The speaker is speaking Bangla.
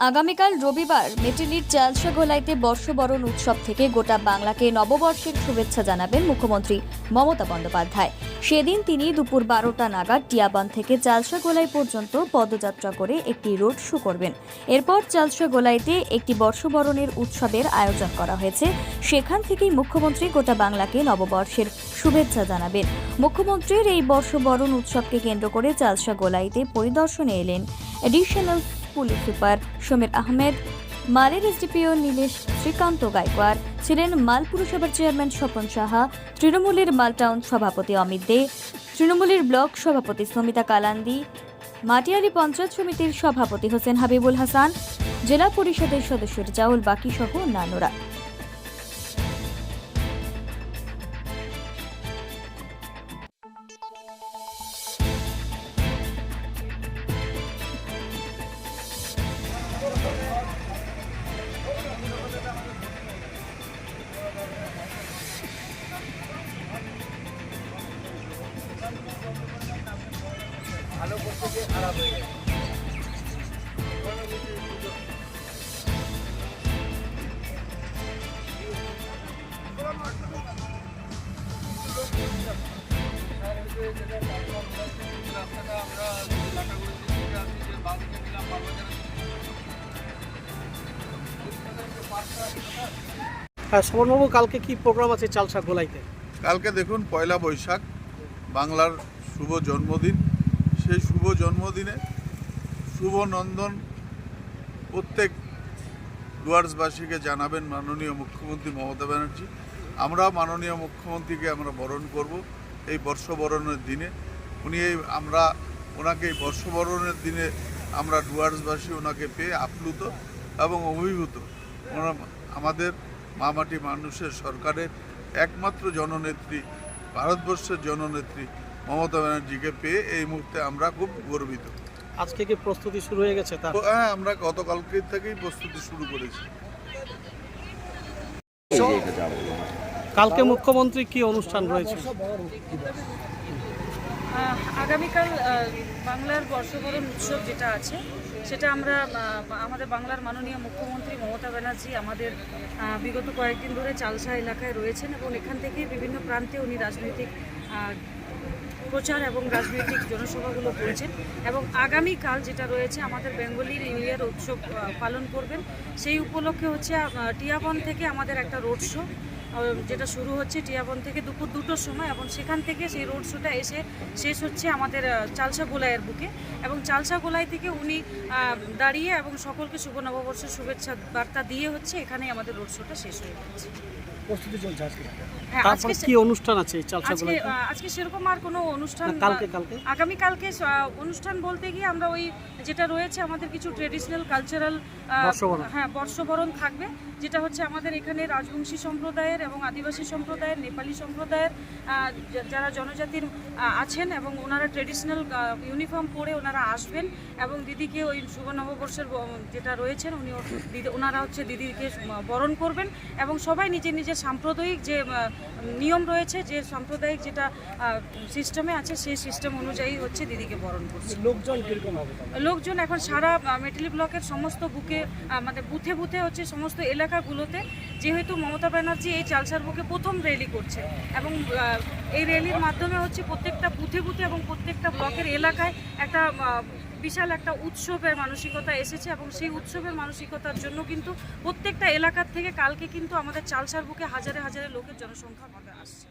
আগামীকাল রবিবার মেটেলির চালসা গোলাইতে বর্ষবরণ উৎসব থেকে গোটা বাংলাকে নববর্ষের শুভেচ্ছা জানাবেন মুখ্যমন্ত্রী মমতা বন্দ্যোপাধ্যায়। সেদিন তিনি দুপুর বারোটা নাগাদ টিয়াবান থেকে চালসা গোলাই পর্যন্ত পদযাত্রা করে একটি রোড শো করবেন। এরপর চালসা গোলাইতে একটি বর্ষবরণের উৎসবের আয়োজন করা হয়েছে। সেখান থেকেই মুখ্যমন্ত্রী গোটা বাংলাকে নববর্ষের শুভেচ্ছা জানাবেন। মুখ্যমন্ত্রীর এই বর্ষবরণ উৎসবকে কেন্দ্র করে চালসা গোলাইতে পরিদর্শনে এলেন additional police super Samir Ahmed, মালের এসডিপিও নীলেশ শ্রীকান্ত গায়কোয়ার ছিলেন মাল পুরসভার চেয়ারম্যান স্বপন সাহা, তৃণমূলের মালটাউন সভাপতি অমিত দে, তৃণমূলের ব্লক সভাপতি সমিতা কালান্দি মাটিয়ারি পঞ্চায়েত সমিতির সভাপতি হোসেন হাবিবুল হাসান, জেলা পরিষদের সদস্য জাউল বাকি সহ অন্যান্যরা। শ্রবণবাবু কালকে কি প্রোগ্রাম আছে চালসা গোলাইতে? কালকে দেখুন পয়লা বৈশাখ বাংলার শুভ জন্মদিন। সেই শুভ জন্মদিনে শুভ নন্দন প্রত্যেক ডুয়ার্সবাসীকে জানাবেন মাননীয় মুখ্যমন্ত্রী মমতা ব্যানার্জি। আমরা মাননীয় মুখ্যমন্ত্রীকে আমরা বরণ করব এই বর্ষবরণের দিনে। উনি এই আমরা, ওনাকে এই বর্ষবরণের দিনে আমরা ডুয়ার্সবাসী ওনাকে পেয়ে আপ্লুত এবং অভিভূত। ওনা আমাদের মামাটি মানুষের সরকারের একমাত্র জননেত্রী, ভারতবর্ষের জননেত্রী মমতা ব্যানার্জিকে পেয়ে এই মুহূর্তে আমরা খুব গর্বিত। আজকে কি প্রস্তুতি শুরু হয়ে গেছে তার। তো হ্যাঁ আমরা গতকালকে থেকেই প্রস্তুতি শুরু করেছি। কালকে মুখ্যমন্ত্রী কি অনুষ্ঠান রয়েছে? আগামীকাল বাংলার বর্ষবরণ উৎসব যেটা আছে সেটা আমরা আমাদের বাংলার মাননীয় মুখ্যমন্ত্রী মমতা ব্যানার্জি আমাদের বিগত কয়েকদিন ধরে চালসা এলাকায় রয়েছেন এবং এখান থেকে বিভিন্ন প্রান্তে উনি রাজনৈতিক প্রচার এবং রাজনৈতিক জনসভাগুলো করেছেন এবং আগামীকাল যেটা রয়েছে আমাদের বেঙ্গলির নিউ ইয়ার উৎসব পালন করবেন। সেই উপলক্ষে হচ্ছে টিয়াবন থেকে আমাদের একটা রোড শো যেটা শুরু হচ্ছে টিয়াবন থেকে দুপুর দুটোর সময় এবং সেখান থেকে সেই রোড শোটা এসে শেষ হচ্ছে আমাদের চালসা গোলাইয়ের বুকে এবং চালসা গোলাই থেকে উনি দাঁড়িয়ে এবং সকলকে শুভ নববর্ষের শুভেচ্ছা বার্তা দিয়ে হচ্ছে এখানেই আমাদের রোড শোটা শেষ হয়ে যাচ্ছে প্রস্তুতি চলছে আজকে। হ্যাঁ তারপরে কি অনুষ্ঠান আছে এই আজকে সেরকম আর কোনো অনুষ্ঠান কালকে কালকে? আগামীকালকে আহ, অনুষ্ঠান বলতে গিয়ে আমরা ওই যেটা রয়েছে আমাদের কিছু ট্রেডিশনাল কালচারাল বর্ষবরণ। হ্যাঁ বর্ষবরণ থাকবে। যেটা হচ্ছে আমাদের এখানে রাজবংশী সম্প্রদায়ের এবং আদিবাসী সম্প্রদায়ের নেপালি সম্প্রদায়ের যারা জনজাতির আছেন এবং ওনারা ট্রেডিশনাল ইউনিফর্ম পরে ওনারা আসবেন এবং দিদিকে ওই শুভ নববর্ষের যেটা রয়েছেন উনি দিদি ওনারা হচ্ছে দিদিকে বরণ করবেন এবং সবাই নিজের নিজের সাম্প্রদায়িক যে নিয়ম রয়েছে যে সাম্প্রদায়িক যেটা সিস্টেমে আছে সেই সিস্টেম অনুযায়ী হচ্ছে দিদিকে বরণ করছে। লোকজন লোকজন এখন সারা মেটলি ব্লকের সমস্ত বুকে আমাদের মানে বুথে বুথে হচ্ছে সমস্ত এলাকাগুলোতে যেহেতু মমতা ব্যানার্জি এই চালসার বুকে প্রথম র্যালি করছে এবং এই র্যালির মাধ্যমে হচ্ছে প্রত্যেকটা বুথে বুথে এবং প্রত্যেকটা ব্লকের এলাকায় একটা বিশাল একটা উৎসবের মানসিকতা এসেছে এবং সেই উৎসবের মানসিকতার জন্য কিন্তু প্রত্যেকটা এলাকার থেকে কালকে কিন্তু আমাদের চালসার বুকে হাজারে হাজারে লোকের জনসংখ্যা আসছে।